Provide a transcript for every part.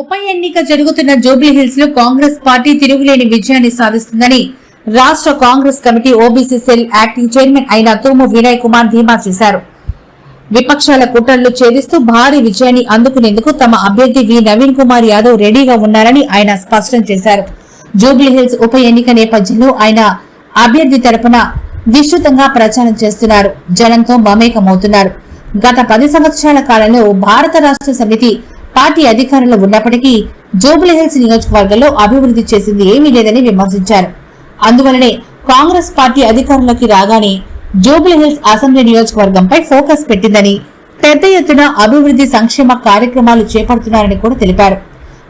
ఉప ఎన్నిక జరుగుతున్న జూబ్లీహిల్స్లో కాంగ్రెస్ పార్టీ తిరుగులేని విజయాన్ని సాధిస్తుందని రాష్ట్ర Congress committee OBC cell acting chairman అయిన తూము వినయ్ కుమార్ ధీమా చేశారు. విపక్షాల కుట్రలు ఛేదిస్తూ భారీ విజయాన్ని అందుకునేందుకు తమ అభ్యర్థి వి నవీన్ కుమార్ యాదవ్ రెడీగా ఉన్నారని ఆయన స్పష్టం చేశారు. జూబ్లీహిల్స్ ఉప ఎన్నిక నేపథ్యంలో ఆయన అభ్యర్థి తరపున విస్తృతంగా ప్రచారం చేస్తున్నారు. జనంతో మమేకమవుతున్నారు. గత పది సంవత్సరాల కాలంలో భారత రాష్ట్ర సమితి పార్టీ అధికారంలో ఉన్నప్పటికీ జూబ్లీహిల్స్ నియోజకవర్గంలో అభివృద్ధి చేసింది ఏమీ లేదని విమర్శించారు. అందువలనే కాంగ్రెస్ పార్టీ అధికారంలోకి రాగానే జూబ్లీహిల్స్ అసెంబ్లీ నియోజకవర్గంపై ఫోకస్ పెట్టిందని పెద్ద ఎత్తున అభివృద్ధి సంక్షేమ కార్యక్రమాలు చేపడుతున్నారని కూడా తెలిపారు.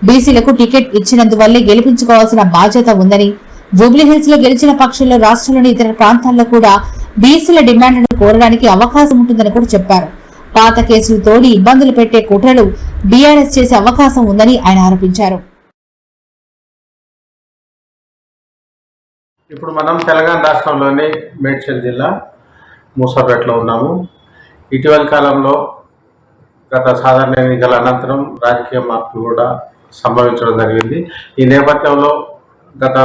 బీసీలకు టికెట్ ఇచ్చినందువల్లే గెలిపించుకోవాల్సిన బాధ్యత ఉందని జూబ్లీహిల్స్లో గెలిచిన పక్షంలో రాష్ట్రంలోని ఇతర ప్రాంతాల్లో కూడా బీసీల డిమాండ్లను కోరడానికి అవకాశం ఉంటుందని కూడా చెప్పారు. పాత కేసులు తోడి ఇబ్బందులు పెట్టే కుట్రలు బీఆర్ఎస్ చేసే అవకాశం ఉందని ఆయన ఆరోపించారు. ఇప్పుడు మనం తెలంగాణ రాష్ట్రంలోని మేడ్చల్ జిల్లా మూసాపేటలో ఉన్నాము. ఇటీవల కాలంలో గత సాధారణ ఎన్నికల అనంతరం రాజకీయ మార్పులు కూడా సంభవించడం జరిగింది. ఈ నేపథ్యంలో గత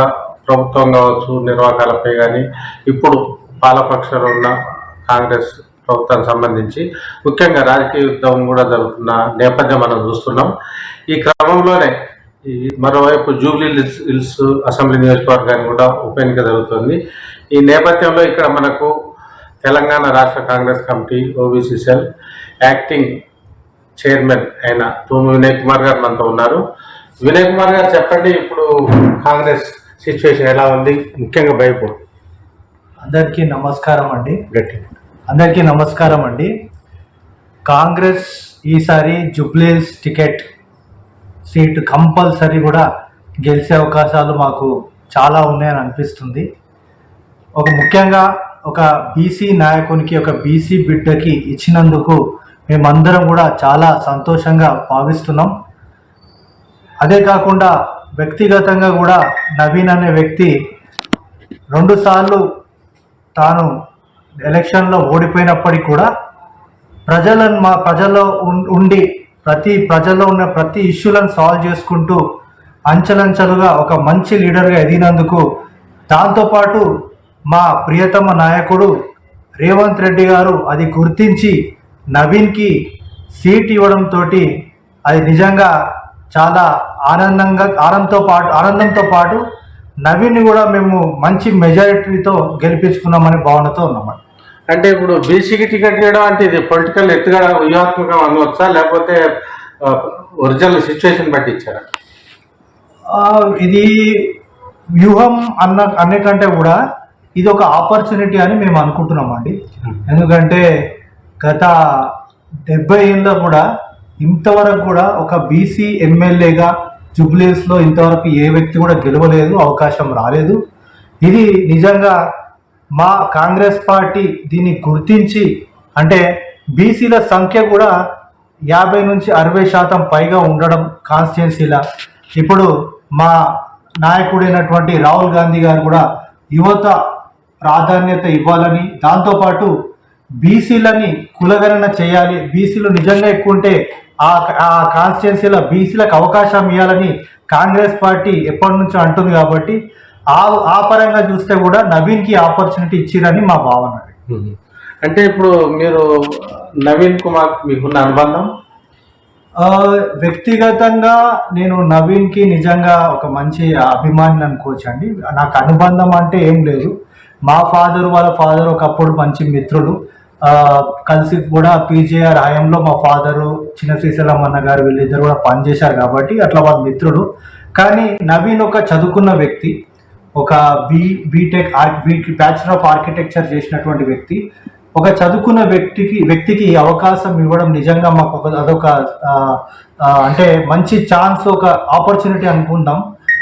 ప్రభుత్వం కావచ్చు నిర్వాహకాలపై కానీ ఇప్పుడు పాలపక్షంలో ఉన్న కాంగ్రెస్ ప్రభుత్వానికి సంబంధించి. ముఖ్యంగా రాజకీయ యుద్ధం కూడా జరుగుతున్న నేపథ్యం మనం చూస్తున్నాం. ఈ క్రమంలోనే ఈ మరోవైపు జూబ్లీ హిల్స్ హిల్స్ అసెంబ్లీ నియోజకవర్గానికి కూడా ఉప ఎన్నిక జరుగుతుంది. ఈ నేపథ్యంలో ఇక్కడ మనకు తెలంగాణ రాష్ట్ర Congress committee OBC cell acting chairman అయిన తూము వినయ్ కుమార్ గారు మనతో ఉన్నారు. వినయ్ కుమార్ గారు చెప్పండి ఇప్పుడు కాంగ్రెస్ సిచ్యువేషన్ ఎలా ఉంది? ముఖ్యంగా భయపడు. అందరికీ నమస్కారం అండి. గట్టి అందరికీ నమస్కారం అండి. కాంగ్రెస్ ఈసారి జుబ్లీస్ టికెట్ సీట్ కంపల్సరీ కూడా గెలిచే అవకాశాలు మాకు చాలా ఉన్నాయని అనిపిస్తుంది. ఒక ముఖ్యంగా ఒక బీసీ నాయకునికి ఒక బీసీ బిడ్డకి ఇచ్చినందుకు మేమందరం కూడా చాలా సంతోషంగా భావిస్తున్నాం. అదే కాకుండా వ్యక్తిగతంగా కూడా నవీన్ అనే వ్యక్తి రెండుసార్లు తాను ఎలక్షన్లో ఓడిపోయినప్పటికీ కూడా ప్రజలను మా ప్రజల్లో ఉం- ఉండి ప్రతి ప్రజల్లో ఉన్న ప్రతి ఇష్యూలను సాల్వ్ చేసుకుంటూ అంచెలంచెలుగా ఒక మంచి లీడర్గా ఎదిగినందుకు దాంతోపాటు మా ప్రియతమ నాయకుడు రేవంత్ రెడ్డి గారు అది గుర్తించి నవీన్కి సీట్ ఇవ్వడంతో అది నిజంగా చాలా ఆనందంగా ఆనందంతో పాటు ఆనందంతో పాటు నవీన్ కూడా మేము మంచి మెజారిటీతో గెలిపించుకున్నామనే భావనతో ఉన్నామండి. అంటే ఇప్పుడు బీసీకి టికెట్ ఇవ్వడం అంటే ఇది పొలిటికల్ ఎత్తుగా వ్యూహాత్మకం అనవచ్చా లేకపోతే ఒరిజినల్ సిచ్యువేషన్ బట్టి ఇచ్చారా? ఇది వ్యూహం అన్న అనే కంటే కూడా ఇది ఒక ఆపర్చునిటీ అని మేము అనుకుంటున్నాం అండి. ఎందుకంటే గత డెబ్బై ఏళ్ళలో కూడా ఇంతవరకు కూడా ఒక బీసీ ఎమ్మెల్యేగా జుబ్లీస్లో ఇంతవరకు ఏ వ్యక్తి కూడా గెలవలేదు అవకాశం రాలేదు. ఇది నిజంగా మా కాంగ్రెస్ పార్టీ దీన్ని గుర్తించి అంటే బీసీల సంఖ్య కూడా యాభై నుంచి అరవై శాతం పైగా ఉండడం కాన్స్టిట్యున్సీలా ఇప్పుడు మా నాయకుడైనటువంటి రాహుల్ గాంధీ గారు కూడా యువత ప్రాధాన్యత ఇవ్వాలని దాంతోపాటు బీసీలని కులగణన చేయాలి బీసీలు నిజంగా ఎక్కువ ఉంటే ఆ ఆ కాన్స్టిట్యున్సీలో బీసీలకు అవకాశం ఇవ్వాలని కాంగ్రెస్ పార్టీ ఎప్పటి నుంచో అంటుంది కాబట్టి ఆ ఆ పరంగా చూస్తే కూడా నవీన్కి ఆపర్చునిటీ ఇచ్చిరని మా భావన అంటే ఇప్పుడు మీరు నవీన్ కుమార్ మీకున్న అనుబంధం? వ్యక్తిగతంగా నేను నవీన్కి నిజంగా ఒక మంచి అభిమాని అనుకోవచ్చు అండి. నాకు అనుబంధం అంటే ఏం లేదు. మా ఫాదర్ వాళ్ళ ఫాదర్ ఒకప్పుడు మంచి మిత్రులు. ఆ, కలిసి కూడా పీజేఆర్ హయాంలో మా ఫాదరు చిన్న శ్రీశైలం అన్న గారు వీళ్ళిద్దరు కూడా పనిచేశారు కాబట్టి అట్లా వాళ్ళ మిత్రులు. కానీ నవీన్ ఒక చదువుకున్న వ్యక్తి. ఒక B BTech archi B bachelor of architecture చేసినటువంటి వ్యక్తి ఒక చదువుకున్న వ్యక్తికి వ్యక్తికి అవకాశం ఇవ్వడం నిజంగా మాకు ఒక అదొక అంటే మంచి ఛాన్స్ ఒక ఆపర్చునిటీ అనుకుందాం.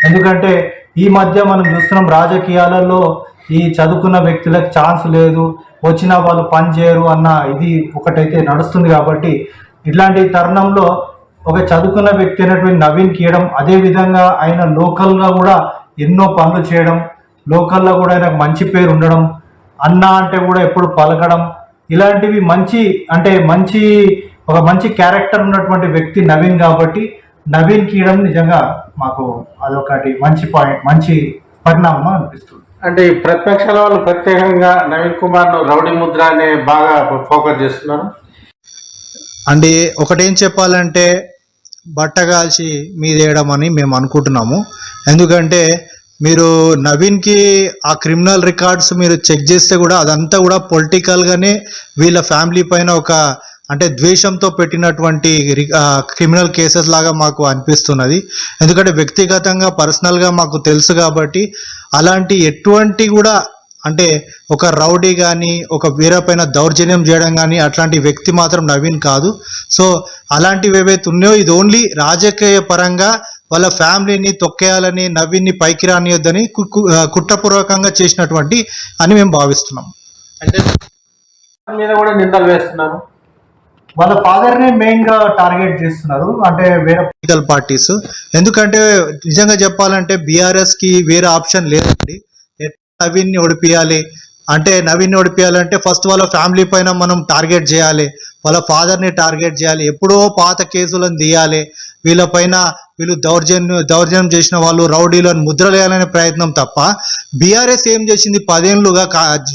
ఎందుకంటే ఈ మధ్య మనం చూస్తున్నాం రాజకీయాలలో ఈ చదువుకున్న వ్యక్తులకు ఛాన్స్ లేదు వచ్చిన వాళ్ళు పని చేయరు అన్న ఇది ఒకటైతే నడుస్తుంది కాబట్టి ఇట్లాంటి తరుణంలో ఒక చదువుకున్న వ్యక్తి అయినటువంటి నవీన్ కీయడం అదే విధంగా ఆయన లోకల్గా కూడా ఎన్నో పనులు చేయడం లోకల్లో కూడా ఆయనకు మంచి పేరు ఉండడం అన్న అంటే కూడా ఎప్పుడు పలకడం ఇలాంటివి మంచి అంటే మంచి ఒక మంచి క్యారెక్టర్ ఉన్నటువంటి వ్యక్తి నవీన్ కాబట్టి నవీన్ కీయడం నిజంగా మాకు అదొకటి మంచి పాయింట్ మంచి పరిణామం అనిపిస్తుంది. అంటే ఈ ప్రతిపక్షాల వాళ్ళు ప్రత్యేకంగా నవీన్ కుమార్ను రౌడీ ముద్ర అనే బాగా ఫోకస్ చేస్తున్నారు. అంటే ఒకటేం చెప్పాలంటే బట్ట కాల్చి మీదేయడం అని మేము అనుకుంటున్నాము. ఎందుకంటే మీరు నవీన్కి ఆ క్రిమినల్ రికార్డ్స్ మీరు చెక్ చేస్తే కూడా అదంతా కూడా పొలిటికల్గానే వీళ్ళ ఫ్యామిలీ పైన ఒక అంటే ద్వేషంతో పెట్టినటువంటి రి- క్రిమినల్ కేసెస్ లాగా మాకు అనిపిస్తున్నది. ఎందుకంటే వ్యక్తిగతంగా పర్సనల్గా మాకు తెలుసు కాబట్టి అలాంటి ఎటువంటి కూడా అంటే ఒక రౌడీ కానీ ఒక వీర పైన దౌర్జన్యం చేయడం కానీ అట్లాంటి వ్యక్తి మాత్రం నవీన్ కాదు. సో అలాంటివి ఏవైతే ఉన్నాయో ఇది ఓన్లీ రాజకీయ పరంగా వాళ్ళ ఫ్యామిలీని తొక్కేయాలని నవీన్ని పైకి రానియొద్దని కుట్రపూర్వకంగా చేసినటువంటి అని మేము భావిస్తున్నాం. అంటే దాని మీద కూడా నిందలు వేస్తున్నారు. వాళ్ళ ఫాదర్నే మెయిన్గా టార్గెట్ చేస్తున్నారు. అంటే వేరే పొలిటికల్ పార్టీస్. ఎందుకంటే నిజంగా చెప్పాలంటే బీఆర్ఎస్కి వేరే ఆప్షన్ లేదండి. నవీన్ని ఒడిపియాలి అంటే నవీన్ని ఓడిపియాలంటే ఫస్ట్ వాళ్ళ ఫ్యామిలీ పైన మనం టార్గెట్ చేయాలి. వాళ్ళ ఫాదర్ని టార్గెట్ చేయాలి. ఎప్పుడో పాత కేసులను తీయాలి. వీళ్ళపైన వీళ్ళు దౌర్జన్యం దౌర్జన్యం చేసిన వాళ్ళు రౌడీలను ముద్రలేయాలనే ప్రయత్నం తప్ప బీఆర్ఎస్ ఏం చేసింది? పదేళ్ళుగా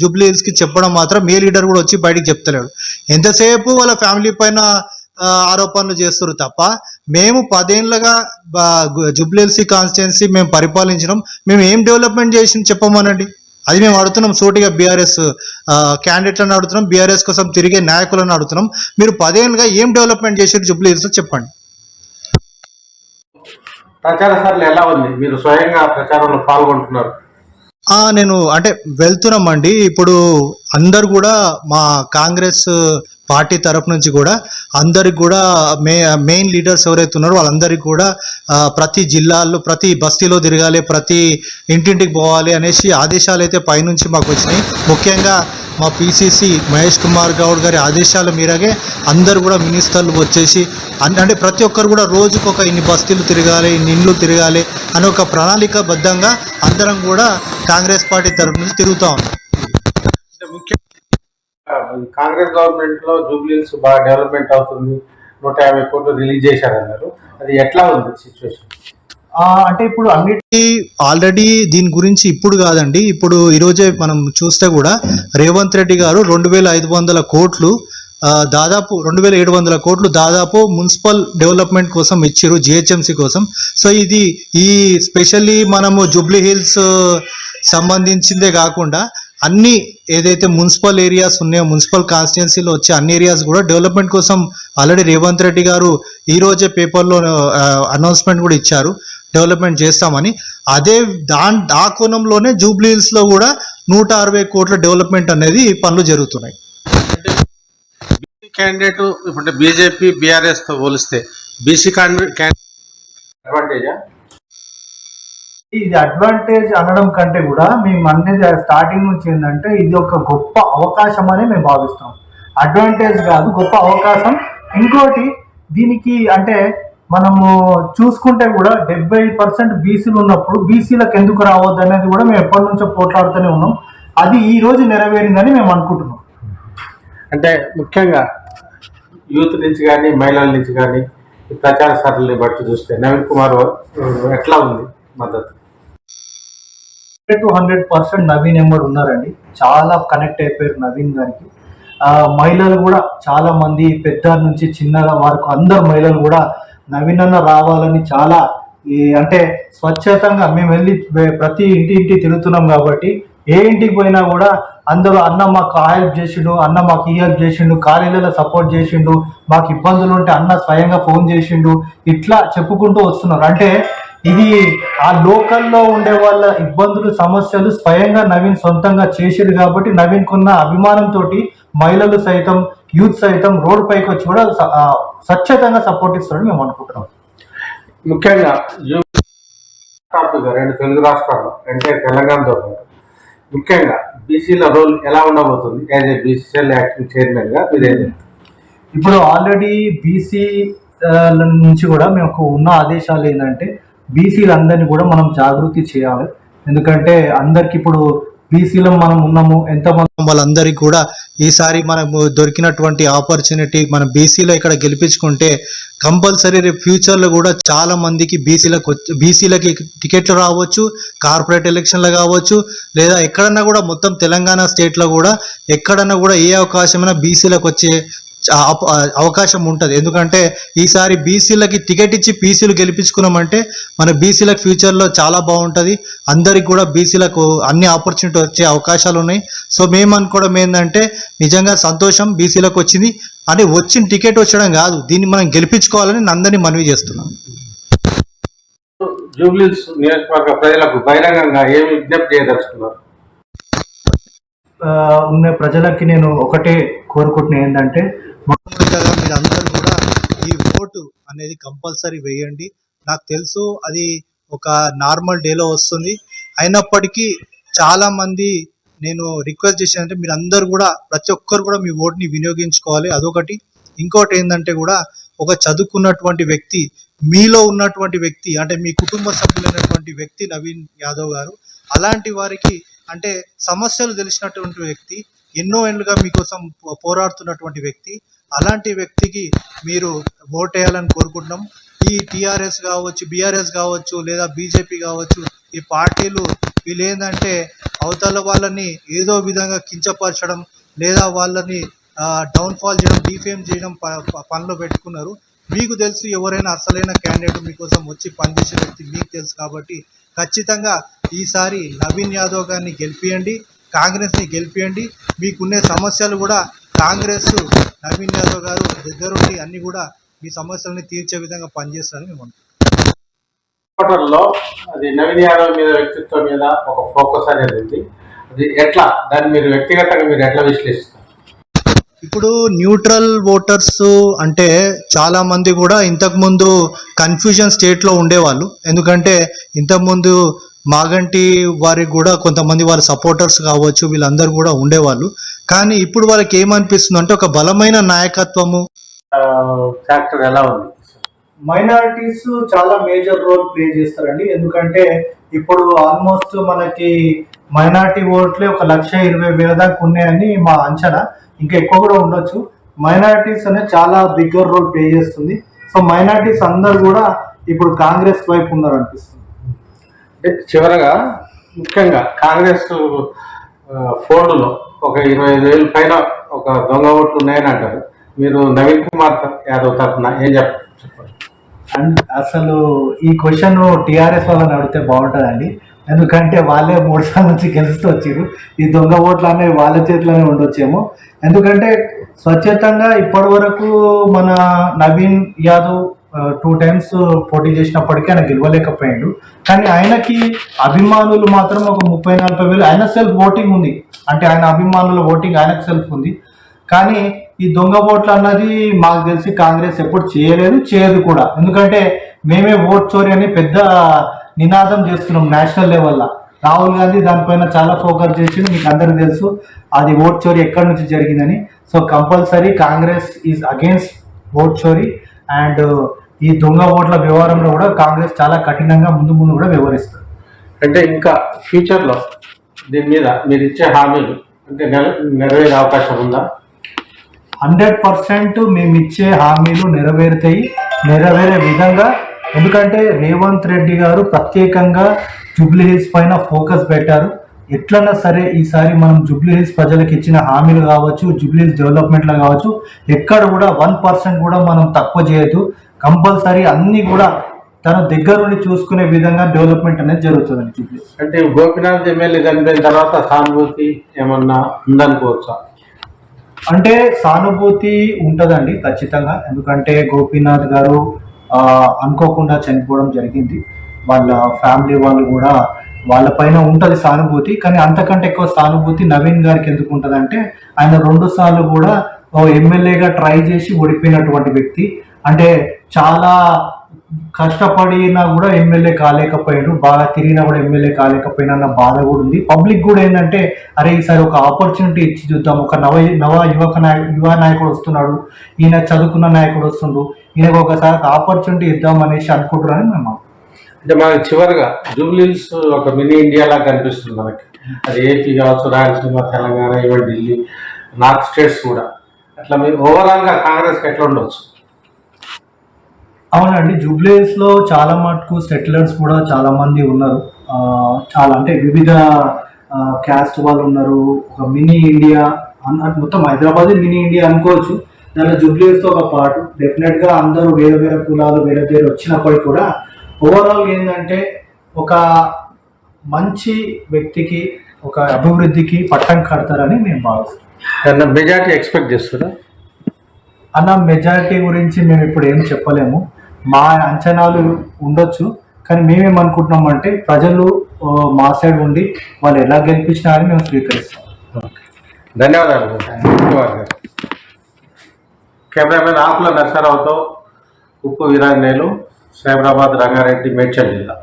జూబ్లీ హిల్స్కి చెప్పడం మాత్రం ఏ లీడర్ కూడా వచ్చి బయటికి చెప్తలేడు. ఎంతసేపు వాళ్ళ ఫ్యామిలీ పైన ఆరోపణలు చేస్తారు తప్ప మేము పదేళ్ళుగా జుబ్లీఎల్సీ కాన్స్టిట్యున్సీ మేము పరిపాలించడం మేము ఏం డెవలప్మెంట్ చేసి చెప్పమనండి? అది మేము అడుగుతున్నాం సూటిగా బీఆర్ఎస్ క్యాండిడేట్లను అడుగుతున్నాం బీఆర్ఎస్ కోసం తిరిగే నాయకులను అడుగుతున్నాం. మీరు పదేళ్ళుగా ఏం డెవలప్మెంట్ చేసారు జుబ్లీహిల్స్ చెప్పండి. ప్రచార సరళి ఎలా ఉంది? మీరు స్వయంగా ప్రచారంలో పాల్గొంటున్నారు. ఆ, నేను అంటే వెళ్తున్నామండి. ఇప్పుడు అందరు కూడా మా కాంగ్రెస్ పార్టీ తరపు నుంచి కూడా అందరికి కూడా మే మెయిన్ లీడర్స్ ఎవరైతే ఉన్నారో వాళ్ళందరికీ కూడా ప్రతి జిల్లాల్లో ప్రతి బస్తీలో తిరగాలి ప్రతి ఇంటింటికి పోవాలి అనేసి ఆదేశాలు అయితే పైనుంచి మాకు వచ్చినాయి. ముఖ్యంగా మా పీసీసీ మహేష్ కుమార్ గౌడ్ గారి ఆదేశాల మేరగే అందరు కూడా మినిస్టర్లు వచ్చేసి అంటే ప్రతి ఒక్కరు కూడా రోజుకు ఒక ఇన్ని బస్తీలు తిరగాలి ఇన్ని ఇండ్లు తిరగాలి అనే ఒక ప్రణాళికబద్ధంగా అందరం కూడా కాంగ్రెస్ పార్టీ తరపు నుంచి తిరుగుతూ ఉన్నాం. కాంగ్రెస్ గవర్నమెంట్లో జూబ్లీస్ బాగా డెవలప్మెంట్ అవుతుంది. నూట యాభై కోట్లు రిలీజ్ చేశారన్నారు. అది ఎట్లా ఉంది సిచ్యువేషన్ ఆ, అంటే ఇప్పుడు అన్ని ఈ ఆల్రెడీ దీని గురించి ఇప్పుడు కాదండి. ఇప్పుడు ఈరోజే మనం చూస్తే కూడా రేవంత్ రెడ్డి గారు రెండు వేల ఐదు వందల కోట్లు దాదాపు రెండు వేల ఏడు వందల కోట్లు దాదాపు మున్సిపల్ డెవలప్మెంట్ కోసం ఇచ్చారు జిహెచ్ఎంసి కోసం. సో ఇది ఈ స్పెషల్లీ మనము జూబ్లీ హిల్స్ సంబంధించిందే కాకుండా అన్ని ఏదైతే మున్సిపల్ ఏరియాస్ ఉన్నాయో మున్సిపల్ కాన్స్టిట్యున్సీలో వచ్చే అన్ని ఏరియాస్ కూడా డెవలప్మెంట్ కోసం ఆల్రెడీ రేవంత్ రెడ్డి గారు ఈ రోజే పేపర్లో అనౌన్స్మెంట్ కూడా ఇచ్చారు. డెవలప్మెంట్ చేస్తామని. అదే దాని ఆ కోణంలోనే జూబ్లీ హిల్స్లో కూడా నూట అరవై కోట్ల డెవలప్మెంట్ అనేది పనులు జరుగుతున్నాయి. క్యాండిడేట్ ఇప్పుడు బీజేపీ బీఆర్ఎస్తో పోలిస్తే బీసీ క్యాండిడేట్ అడ్వాంటేజా ఇది అడ్వాంటేజ్ అనడం కంటే కూడా మేము అనేది స్టార్టింగ్ నుంచి ఏంటంటే ఇది ఒక గొప్ప అవకాశం అని మేము భావిస్తాం. అడ్వాంటేజ్ కాదు గొప్ప అవకాశం. ఇంకోటి దీనికి అంటే మనము చూసుకుంటే కూడా డెబ్బై పర్సెంట్ బీసీలు ఉన్నప్పుడు బీసీలకు ఎందుకు రావద్దు అనేది కూడా మేము ఎప్పటి నుంచో పోట్లాడుతూనే ఉన్నాం. అది ఈ రోజు నెరవేరిందని మేము అనుకుంటున్నాం. అంటే ముఖ్యంగా యూత్ నుంచి కానీ మహిళల నుంచి కానీ ప్రచార సరళిని బట్టి చూస్తే నవీన్ కుమార్ ఎట్లా ఉంది మద్దతు? Hundred to hundred percent Naveen ఎంబడి ఉన్నారండి. చాలా కనెక్ట్ అయిపోయారు నవీన్ గారికి. మహిళలు కూడా చాలా మంది పెద్ద నుంచి చిన్నగా వరకు అందరు మహిళలు కూడా నవీన్ అన్న రావాలని చాలా ఈ అంటే స్వచ్ఛతంగా మేము వెళ్ళి ప్రతి ఇంటి ఇంటి తిరుగుతున్నాం కాబట్టి ఏ ఇంటికి పోయినా కూడా అందరూ అన్న మాకు ఆ హెల్ప్ చేసిండు అన్న మాకు ఈ హెల్ప్ చేసిండు ఖాళీలలో సపోర్ట్ చేసిండు మాకు ఇబ్బందులు ఉంటే అన్న స్వయంగా ఫోన్ చేసిండు ఇట్లా చెప్పుకుంటూ వస్తున్నారు. అంటే ఇది ఆ లోకల్లో ఉండే వాళ్ళ ఇబ్బందులు సమస్యలు స్వయంగా నవీన్ సొంతంగా చేసిరు కాబట్టి నవీన్ కున్న అభిమానంతో మహిళలు సైతం యూత్ సైతం రోడ్ పైకి వచ్చి కూడా స్వచ్ఛతంగా సపోర్ట్ ఇస్తాడని మేము అనుకుంటున్నాం. ముఖ్యంగా రెండు తెలుగు రాష్ట్రాల్లో అంటే తెలంగాణతో పాటు. ముఖ్యంగా బీసీల రోల్ ఎలా ఉండబోతుంది? యాజ్ ఏ బీసీఎల్ యాక్టింగ్ చైర్మన్గా మీరేం? ఇప్పుడు ఆల్రెడీ బీసీ నుంచి కూడా మేము ఉన్న ఆదేశాలు ఏంటంటే బీసీలందరినీ కూడా మనం జాగృతి చేయాలి. ఎందుకంటే అందరికి ఇప్పుడు బీసీలో మనం ఉన్నాము ఎంతమంది వాళ్ళందరికీ కూడా ఈసారి మనకు దొరికినటువంటి ఆపర్చునిటీ మన బీసీలో ఇక్కడ గెలిపించుకుంటే కంపల్సరీ రేపు ఫ్యూచర్లో కూడా చాలా మందికి బీసీలకు బీసీలకి టికెట్లు రావచ్చు కార్పొరేట్ ఎలక్షన్లు కావచ్చు లేదా ఎక్కడన్నా కూడా మొత్తం తెలంగాణ స్టేట్లో కూడా ఎక్కడన్నా కూడా ఏ అవకాశమైనా బీసీలకు వచ్చే అవకాశం ఉంటుంది. ఎందుకంటే ఈసారి బీసీలకి టికెట్ ఇచ్చి బీసీలు గెలిపించుకున్నామంటే మన బీసీలకు ఫ్యూచర్లో చాలా బాగుంటుంది. అందరికి కూడా బీసీలకు అన్ని ఆపర్చునిటీ వచ్చే అవకాశాలు ఉన్నాయి. సో మేము అనుకోవడం ఏంటంటే నిజంగా సంతోషం బీసీలకు వచ్చింది. అని వచ్చిన టికెట్ వచ్చడం కాదు. దీన్ని మనం గెలిపించుకోవాలని నందని మనవి చేస్తున్నాం. జూబ్లీస్ నియోజకవర్గ ప్రజలకు బహిరంగంగా ఏమి విజ్ఞప్తి చేయదలుచుకున్నారు? ఉన్న ప్రజలకి నేను ఒకటే కోరుకుంటున్నా ఏంటంటే మొట్టమొదటిగా మీరు అందరూ కూడా ఈ ఓటు అనేది కంపల్సరీ వేయండి. నాకు తెలుసు అది ఒక నార్మల్ డేలో వస్తుంది. అయినప్పటికీ చాలా మంది నేను రిక్వెస్ట్ చేశానంటే మీరు అందరు కూడా ప్రతి ఒక్కరు కూడా మీ ఓటుని వినియోగించుకోవాలి. అదొకటి. ఇంకోటి ఏంటంటే కూడా ఒక చదువుకున్నటువంటి వ్యక్తి మీలో ఉన్నటువంటి వ్యక్తి అంటే మీ కుటుంబ సభ్యులైనటువంటి వ్యక్తి నవీన్ యాదవ్ గారు అలాంటి వారికి అంటే సమస్యలు తెలిసినటువంటి వ్యక్తి ఎన్నో ఏళ్ళుగా మీకోసం పోరాడుతున్నటువంటి వ్యక్తి. అలాంటి వ్యక్తికి మీరు ఓటేయాలని కోరుకుంటున్నాం. ఈ టీఆర్ఎస్ కావచ్చు బీఆర్ఎస్ కావచ్చు లేదా బీజేపీ కావచ్చు ఈ పార్టీలు వీళ్ళు ఏంటంటే అవతల వాళ్ళని ఏదో విధంగా కించపరచడం లేదా వాళ్ళని డౌన్ఫాల్ చేయడం డిఫేమ్ చేయడం ప- ప- పనిలో పెట్టుకున్నారు. మీకు తెలుసు ఎవరైనా అసలైన క్యాండిడేట్ మీకోసం వచ్చి పనిచేసే వ్యక్తి మీకు తెలుసు కాబట్టి ఖచ్చితంగా ఈసారి నవీన్ యాదవ్ గారిని గెలిపియండి. కాంగ్రెస్ని గెలిపియండి. మీకున్న సమస్యలు కూడా కాంగ్రెస్ నవీన్ యాదవ్ గారు దగ్గరుండి అన్ని కూడా మీ సమస్యలని తీర్చే విధంగా పనిచేస్తారని మేము అది నవీన్ యాదవ్ మీద వ్యక్తిత్వం మీద ఒక ఫోకస్ అనేది ఉంది. అది ఎట్లా? దాన్ని మీరు వ్యక్తిగతంగా మీరు ఎట్లా విశ్లేషిస్తారు? ఇప్పుడు న్యూట్రల్ ఓటర్స్ అంటే చాలా మంది కూడా ఇంతకుముందు కన్ఫ్యూజన్ స్టేట్లో ఉండేవాళ్ళు. ఎందుకంటే ఇంతకుముందు మాగంటి వారికి కూడా కొంతమంది వాళ్ళ సపోర్టర్స్ కావచ్చు వీళ్ళందరూ కూడా ఉండేవాళ్ళు. కానీ ఇప్పుడు వాళ్ళకి ఏమనిపిస్తుంది అంటే ఒక బలమైన నాయకత్వము? ఫ్యాక్టర్ ఎలా ఉంది? మైనారిటీస్ చాలా మేజర్ రోల్ ప్లే చేస్తారండి. ఎందుకంటే ఇప్పుడు ఆల్మోస్ట్ మనకి మైనారిటీ ఓట్లే ఒక లక్ష ఇరవై వేల దాకా ఉన్నాయని మా అంచనా. ఇంకా ఎక్కువ కూడా ఉండొచ్చు. మైనారిటీస్ అనేది చాలా బిగ్గర్ రోల్ ప్లే చేస్తుంది. సో మైనారిటీస్ అందరు కూడా ఇప్పుడు కాంగ్రెస్ వైపు ఉన్నారు అనిపిస్తుంది చివరగా ముఖ్యంగా కాంగ్రెస్ ఫోర్డులో ఒక ఇరవై ఐదు వేలు పైన ఒక దొంగ ఓట్లు ఉన్నాయని అంటారు మీరు నవీన్ కుమార్ యాదవ్ తరఫున ఏం చెప్ చెప్పండి. అండ్ అసలు ఈ క్వశ్చన్ టీఆర్ఎస్ వాళ్ళని అడిగితే బాగుంటుందండి. ఎందుకంటే వాళ్ళే మూడు సార్లు నుంచి గెలుస్తూ వచ్చారు ఈ దొంగ ఓట్లు అనేవి వాళ్ళ చేతిలోనే ఉండొచ్చేమో. ఎందుకంటే స్వచ్ఛతంగా ఇప్పటి వరకు మన నవీన్ యాదవ్ టూ టైమ్స్ పోటీ చేసినప్పటికీ ఆయన గెలవలేకపోయాడు. కానీ ఆయనకి అభిమానులు మాత్రం ఒక ముప్పై నలభై వేలు ఆయన సెల్ఫ్ ఓటింగ్ ఉంది. అంటే ఆయన అభిమానుల ఓటింగ్ ఆయనకు సెల్ఫ్ ఉంది. కానీ ఈ దొంగ ఓట్లు అన్నది మాకు తెలిసి కాంగ్రెస్ ఎప్పుడు చేయలేదు చేయదు కూడా. ఎందుకంటే మేమే ఓట్ చోరీ అని పెద్ద నినాదం చేస్తున్నాం నేషనల్ లెవెల్లో రాహుల్ గాంధీ దానిపైన చాలా ఫోకస్ చేసింది మీకు అందరికీ తెలుసు. అది ఓట్ చోరీ ఎక్కడి నుంచి జరిగిందని. So compulsory Congress is against vote చోరీ. అండ్ ఈ దొంగ ఓట్ల వ్యవహారంలో కూడా కాంగ్రెస్ చాలా కఠినంగా ముందు ముందు కూడా వ్యవహరిస్తుంది. అంటే ఇంకా ఫ్యూచర్లో దీని మీద మీరు ఇచ్చే హామీలు అంటే నెరవేరే అవకాశం ఉందా? హండ్రెడ్ పర్సెంట్ మేము ఇచ్చే హామీలు నెరవేరుతాయి నెరవేరే విధంగా. ఎందుకంటే రేవంత్ రెడ్డి గారు ప్రత్యేకంగా జూబ్లీ హిల్స్ పైన ఫోకస్ పెట్టారు. ఎట్లన్నా సరే ఈసారి మనం జూబ్లీ హిల్స్ ప్రజలకు ఇచ్చిన హామీలు కావచ్చు జూబ్లీ హిల్స్ డెవలప్మెంట్లో కావచ్చు ఎక్కడ కూడా వన్ పర్సెంట్ కూడా మనం తక్కువ చేయొద్దు. కంపల్సరీ అన్నీ కూడా తన దగ్గరుండి చూసుకునే విధంగా డెవలప్మెంట్ అనేది జూబ్లీ హిల్స్. అంటే గోపినాథ్ ఎమ్మెల్యే చనిపోయిన తర్వాత సానుభూతి ఏమన్నా ఉందనుకోవచ్చా? అంటే సానుభూతి ఉంటుందండి ఖచ్చితంగా. ఎందుకంటే గోపీనాథ్ గారు అనుకోకుండా చనిపోవడం జరిగింది. వాళ్ళ ఫ్యామిలీ వాళ్ళు కూడా వాళ్ళపైన ఉంటుంది సానుభూతి కానీ అంతకంటే ఎక్కువ సానుభూతి నవీన్ గారికి ఎందుకు ఉంటుందంటే ఆయన రెండు సార్లు కూడా ఎమ్మెల్యేగా ట్రై చేసి ఓడిపోయినటువంటి వ్యక్తి. అంటే చాలా కష్టపడినా కూడా ఎమ్మెల్యే కాలేకపోయాడు బాగా తిరిగినా కూడా ఎమ్మెల్యే కాలేకపోయినా అన్న బాధ కూడా ఉంది. పబ్లిక్ కూడా ఏంటంటే అరే ఈసారి ఒక ఆపర్చునిటీ ఇచ్చి చూద్దాం ఒక నవ నవ యువక నాయ యువ నాయకుడు వస్తున్నాడు ఈయన చదువుకున్న నాయకుడు వస్తుండు ఈయనకు ఒకసారి ఆపర్చునిటీ ఇద్దాం అనేసి అనుకుంటున్నారని మేము అంటే మనకి చివరిగా జూబ్లీస్ ఒక మినీ ఇండియా లాగా కనిపిస్తుంది మనకి. అది ఏపీ కావచ్చు Rayalaseema Telangana even Delhi north states కూడా. అట్లా మీరు ఓవరాల్గా కాంగ్రెస్కి ఎట్లా ఉండొచ్చు? అవునండి జూబ్లీస్లో చాలా మటుకు సెటిలర్స్ కూడా చాలా మంది ఉన్నారు. చాలా అంటే వివిధ క్యాస్ట్ వాళ్ళు ఉన్నారు. ఒక మినీ ఇండియా మొత్తం హైదరాబాద్ మినీ ఇండియా అనుకోవచ్చు. దాంట్లో జూబ్లీస్తో ఒక పార్ట్ డెఫినెట్గా అందరూ వేరే వేరే కులాలు వేరే వేరే వచ్చినప్పటికీ కూడా ఓవరాల్ ఏంటంటే ఒక మంచి వ్యక్తికి ఒక అభివృద్ధికి పట్టం కడతారని మేము భావిస్తాం మెజార్టీ ఎక్స్పెక్ట్ చేస్తున్నా అన్న మెజారిటీ గురించి మేము ఇప్పుడు ఏం చెప్పలేము. మా అంచనాలు ఉండొచ్చు కానీ మేమేమనుకుంటున్నాం అంటే ప్రజలు మా సైడ్ ఉండి వాళ్ళు ఎలా గెలిపించినా అని మేము స్వీకరిస్తాం. ధన్యవాదాలు. ధన్యవాదాలు. కెమెరామెన్ ఆకుల నరసరావుతో ఉప్పు వీరాంజనేయులు సైబరాబాద్ రంగారెడ్డి మేడ్చల్ జిల్లా.